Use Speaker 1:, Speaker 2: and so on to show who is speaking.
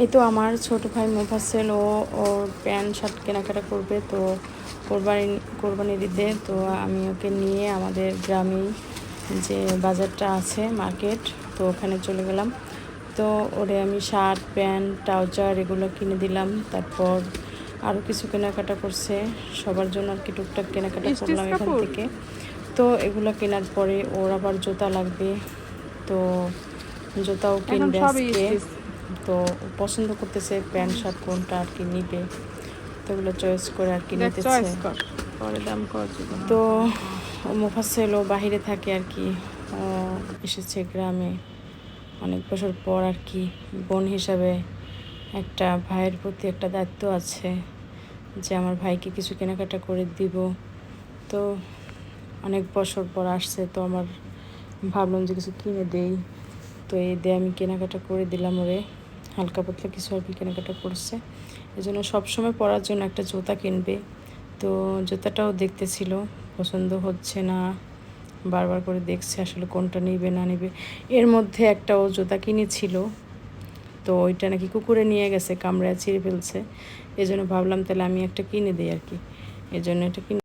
Speaker 1: এই তো আমার ছোট ভাই মোফাসেল ও ওর প্যান্ট শার্ট কেনাকাটা করবে তো কোরবানি কোরবানি দিতে তো আমি ওকে নিয়ে আমাদের গ্রামেই যে বাজারটা আছে মার্কেট তো ওখানে চলে গেলাম। তো ওরে আমি শার্ট প্যান্ট ট্রাউজার এগুলো কিনে দিলাম তারপর আরও কিছু কেনাকাটা করছে সবার জন্য আর কি টুকটাক কেনাকাটা করলাম এখান থেকে। তো এগুলো কেনার পরে ওর আবার জুতা লাগবে তো জুতাও কিনবে আজকে। তো পছন্দ করতেছে প্যান্ট শার্ট কোনটা আর কি নিবে? তো ওগুলো চয়েস করে আর কি নিতেছে।
Speaker 2: পরে দাম কর
Speaker 1: তো ও মোফাসেল বাহিরে থাকে আর কি। এসেছে গ্রামে। অনেক বছর পর আর কি বোন হিসাবে একটা ভাইয়ের প্রতি একটা দায়িত্ব আছে যে আমার ভাইকে কিছু কেনাকাটা করে দিব। তো অনেক বছর পর আসছে তো আমার ভাবলাম যে কিছু কিনে দেই। তো এই দিয়ে আমি কেনাকাটা করে দিলাম ওরে। হালকা পাতলা কিছু আর কি কেনাকাটা করছে। এই জন্য সবসময় পরার জন্য একটা জুতা কিনবে। তো জুতাটাও দেখতেছিল, পছন্দ হচ্ছে না। বারবার করে দেখছে আসলে কোনটা নিবে, না নিবে। এর মধ্যে একটা ও জুতা কিনেছিল, তো ওইটা নাকি কুকুরে নিয়ে গেছে, কামড়ায় ছিঁড়ে ফেলছে। এই জন্য ভাবলাম তাহলে আমি একটা কিনে দিই আর কি। এই জন্য এটা কিনে